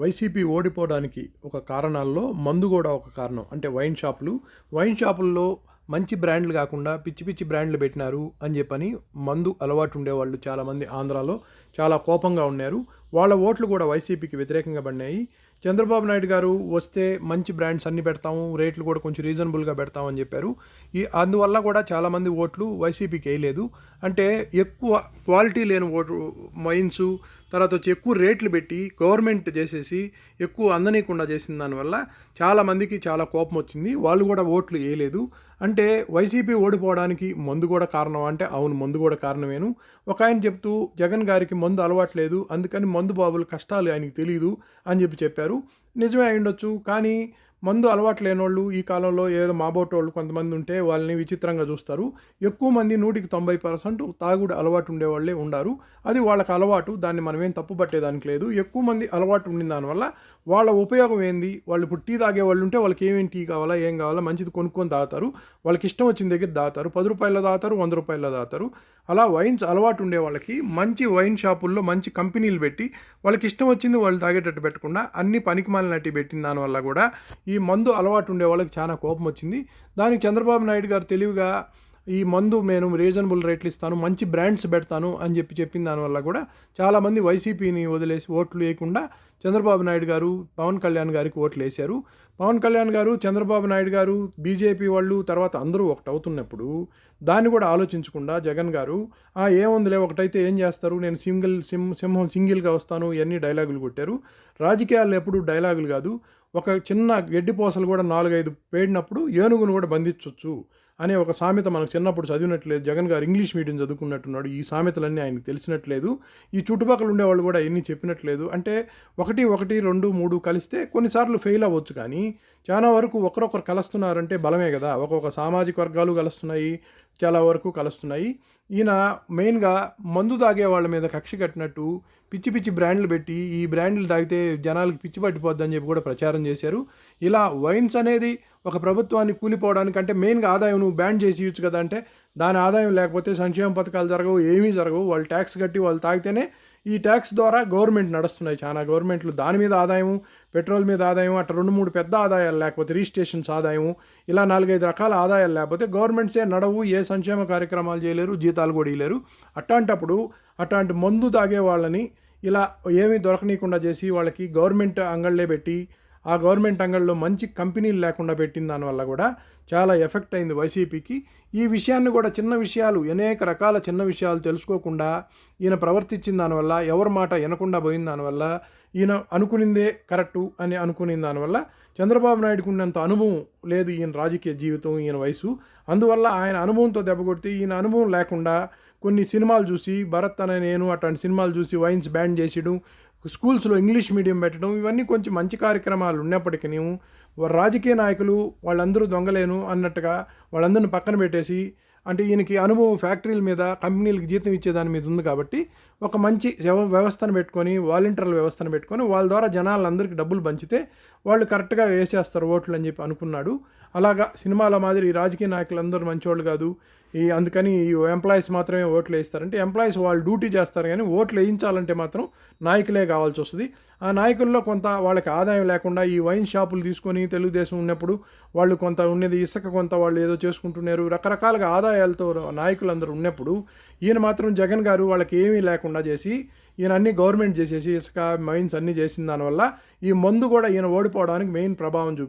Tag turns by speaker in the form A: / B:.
A: YCP ఓడిపోవడానికి ఒక కారణాల్లో మందు కూడా ఒక కారణం. అంటే వైన్ షాపులు. వైన్ షాపుల్లో మంచి బ్రాండ్లు కాకుండా పిచ్చి పిచ్చి బ్రాండ్లు పెట్టినారు అని చెప్పని మందు అలవాటు ఉండేవాళ్ళు చాలామంది ఆంధ్రాలో. చాలా కోపంగా ఉన్నారు. వాళ్ళ ఓట్లు కూడా వైసీపీకి వ్యతిరేకంగా పడినాయి. చంద్రబాబు నాయుడు గారు వస్తే మంచి బ్రాండ్స్ అన్ని పెడతాము రేట్లు కూడా కొంచెం రీజనబుల్గా పెడతామని చెప్పారు. ఈ అందువల్ల కూడా చాలామంది ఓట్లు వైసీపీకి వేయలేదు. అంటే ఎక్కువ క్వాలిటీ లేని ఓటు మైన్స్ తర్వాత వచ్చి ఎక్కువ రేట్లు పెట్టి గవర్నమెంట్ చేసేసి ఎక్కువ అందనీయకుండా చేసిన దానివల్ల చాలామందికి చాలా కోపం వచ్చింది. వాళ్ళు కూడా ఓట్లు వేయలేదు. అంటే వైసీపీ ఓడిపోవడానికి మందు కూడా కారణం అంటే అవును మందు కూడా కారణమేను. ఒక ఆయన చెప్తూ జగన్ గారికి మందు అలవాట్లేదు అందుకని మందు బాబుల కష్టాలు ఆయనకి తెలియదు అని చెప్పి చెప్పారు. నిజమే అయి ఉండొచ్చు కానీ మందు అలవాటు లేనోళ్ళు ఈ కాలంలో ఏదో మాబోటోళ్ళు కొంతమంది ఉంటే వాళ్ళని విచిత్రంగా చూస్తారు. ఎక్కువ మంది నూటికి తొంభై పర్సెంట్ తాగుడు అలవాటు ఉండేవాళ్ళే ఉండారు. అది వాళ్ళకి అలవాటు దాన్ని మనమేం తప్పు పట్టేదానికి లేదు. ఎక్కువ మంది అలవాటు ఉండిన దానివల్ల వాళ్ళ ఉపయోగం ఏంది? వాళ్ళు ఇప్పుడు టీ తాగే వాళ్ళు ఉంటే వాళ్ళకి ఏమేమి టీ కావాలా ఏం కావాలా మంచిది కొనుక్కొని తాగుతారు. వాళ్ళకి ఇష్టం వచ్చిన దగ్గర దాతారు పది రూపాయల తాగుతారు వంద రూపాయల తాగుతారు. అలా వైన్స్ అలవాటు ఉండే వాళ్ళకి మంచి వైన్ షాపుల్లో మంచి కంపెనీలు పెట్టి వాళ్ళకి ఇష్టం వచ్చింది వాళ్ళు తాగేటట్టు పెట్టకుండా అన్ని పనికిమాలినట్టు పెట్టిన దానివల్ల కూడా ఈ మందు అలవాటు ఉండే వాళ్ళకి చాలా కోపం వచ్చింది. దానికి చంద్రబాబు నాయుడు గారు తెలివిగా ఈ మందు నేను రీజనబుల్ రేట్లు ఇస్తాను మంచి బ్రాండ్స్ పెడతాను అని చెప్పి చెప్పిన దానివల్ల కూడా చాలామంది వైసీపీని వదిలేసి ఓట్లు వేయకుండా చంద్రబాబు నాయుడు గారు పవన్ కళ్యాణ్ గారికి ఓట్లు వేశారు. పవన్ కళ్యాణ్ గారు చంద్రబాబు నాయుడు గారు బీజేపీ వాళ్ళు తర్వాత అందరూ ఒకటి అవుతున్నప్పుడు దాన్ని కూడా ఆలోచించకుండా జగన్ గారు "ఆ, ఏముందిలే ఒకటైతే ఏం చేస్తారు? నేను సింగిల్ సింహ సింహం సింగిల్గా వస్తాను ఇవన్నీ డైలాగులు కొట్టారు. రాజకీయాల్లో ఎప్పుడు డైలాగులు కాదు. ఒక చిన్న గడ్డి పోసలు కూడా నాలుగైదు పేడినప్పుడు ఏనుగును కూడా బంధించవచ్చు అనే ఒక సామెత మనకు చిన్నప్పుడు చదివినట్లేదు. జగన్ గారు ఇంగ్లీష్ మీడియం చదువుకున్నట్టున్నాడు. ఈ సామెతలన్నీ ఆయనకు తెలిసినట్లేదు. ఈ చుట్టుపక్కల ఉండేవాళ్ళు కూడా ఎన్ని చెప్పినట్లేదు. అంటే ఒకటి ఒకటి రెండు మూడు కలిస్తే కొన్నిసార్లు ఫెయిల్ అవ్వచ్చు కానీ చాలా వరకు ఒకరొకరు కలుస్తున్నారంటే బలమే కదా. ఒక్కొక్క సామాజిక వర్గాలు కలుస్తున్నాయి. చాలా వరకు కలుస్తున్నాయి. ఈయన మెయిన్గా మందు తాగే వాళ్ళ మీద కక్ష కట్టినట్టు పిచ్చి పిచ్చి బ్రాండ్లు పెట్టి ఈ బ్రాండ్లు తాగితే జనాలకి పిచ్చి పట్టిపోద్దని చెప్పి కూడా ప్రచారం చేశారు. ఇలా వైన్స్ అనేది ఒక ప్రభుత్వాన్ని కూలిపోవడానికంటే మెయిన్గా ఆదాయం నువ్వు బ్యాన్ చేసి ఇవ్వచ్చు కదా అంటే దాని ఆదాయం లేకపోతే సంక్షేమ పథకాలు జరగవు ఏమీ జరగవు. వాళ్ళు ట్యాక్స్ కట్టి వాళ్ళు తాగితేనే ఈ ట్యాక్స్ ద్వారా గవర్నమెంట్ నడుస్తున్నాయి చాలా. గవర్నమెంట్లు దాని మీద ఆదాయం పెట్రోల్ మీద ఆదాయం అట్లా రెండు మూడు పెద్ద ఆదాయాలు లేకపోతే రిజిస్ట్రేషన్స్ ఆదాయం ఇలా నాలుగైదు రకాల ఆదాయాలు లేకపోతే గవర్నమెంట్సే నడవు ఏ సంక్షేమ కార్యక్రమాలు చేయలేరు జీతాలు కూడా ఇవ్వలేరు అట్లాంటప్పుడు అట్లాంటి మందు తాగే వాళ్ళని ఇలా ఏమీ దొరకనీయకుండా చేసి వాళ్ళకి గవర్నమెంట్ అంగళ్ళే పెట్టి ఆ గవర్నమెంట్ అంగళ్ళలో మంచి కంపెనీలు లేకుండా పెట్టిన దానివల్ల కూడా చాలా ఎఫెక్ట్ అయింది వైసీపీకి. ఈ విషయాన్ని కూడా చిన్న విషయాలు అనేక రకాల చిన్న విషయాలు తెలుసుకోకుండా ఈయన ప్రవర్తించిన దానివల్ల ఎవరి మాట వినకుండా పోయిన దానివల్ల ఈయన అనుకునిందే కరెక్టు అని అనుకునే దానివల్ల చంద్రబాబు నాయుడుకు ఉన్నంత అనుభవం లేదు ఈయన రాజకీయ జీవితం ఈయన వయసు. అందువల్ల ఆయన అనుభవంతో దెబ్బకొడితే ఈయన అనుభవం లేకుండా కొన్ని సినిమాలు చూసి భరత్ అనే నేను అట్లాంటి సినిమాలు చూసి వైన్స్ బ్యాన్ చేసేయడం స్కూల్స్లో ఇంగ్లీష్ మీడియం పెట్టడం ఇవన్నీ కొంచెం మంచి కార్యక్రమాలు ఉన్నప్పటికీ రాజకీయ నాయకులు వాళ్ళందరూ దొంగలేను అన్నట్టుగా వాళ్ళందరిని పక్కన పెట్టేసి అంటే ఈయనకి అనుభవం ఫ్యాక్టరీల మీద కంపెనీలకు జీతం ఇచ్చే దాని మీద ఉంది కాబట్టి ఒక మంచి వ్యవస్థను పెట్టుకొని వాలంటీర్ల వ్యవస్థను పెట్టుకొని వాళ్ళ ద్వారా జనాలందరికీ డబ్బులు పంచితే వాళ్ళు కరెక్ట్గా వేసేస్తారు ఓట్లు అని చెప్పి అనుకున్నాడు. అలాగా సినిమాల మాదిరి రాజకీయ రాజకీయ నాయకులందరూ మంచివాళ్ళు కాదు. ఈ అందుకని ఈ ఎంప్లాయీస్ మాత్రమే ఓట్లు వేయిస్తారంటే ఎంప్లాయీస్ వాళ్ళు డ్యూటీ చేస్తారు కానీ ఓట్లు వేయించాలంటే మాత్రం నాయకులే కావాల్సి వస్తుంది. ఆ నాయకుల్లో కొంత వాళ్ళకి ఆదాయం లేకుండా ఈ వైన్ షాపులు తీసుకొని తెలుగుదేశం ఉన్నప్పుడు వాళ్ళు కొంత ఉన్నది ఇసుక కొంత వాళ్ళు ఏదో చేసుకుంటున్నారు. రకరకాలుగా ఆదాయాలతో నాయకులందరూ ఉన్నప్పుడు ఈయన మాత్రం జగన్ గారు వాళ్ళకి ఏమీ లేకుండా చేసి ఈయన అన్ని గవర్నమెంట్ చేసేసి ఇసుక మైన్స్ అన్నీ చేసిన దానివల్ల ఈ మందు కూడా ఈయన ఓడిపోవడానికి మెయిన్ ప్రభావం చూపింది.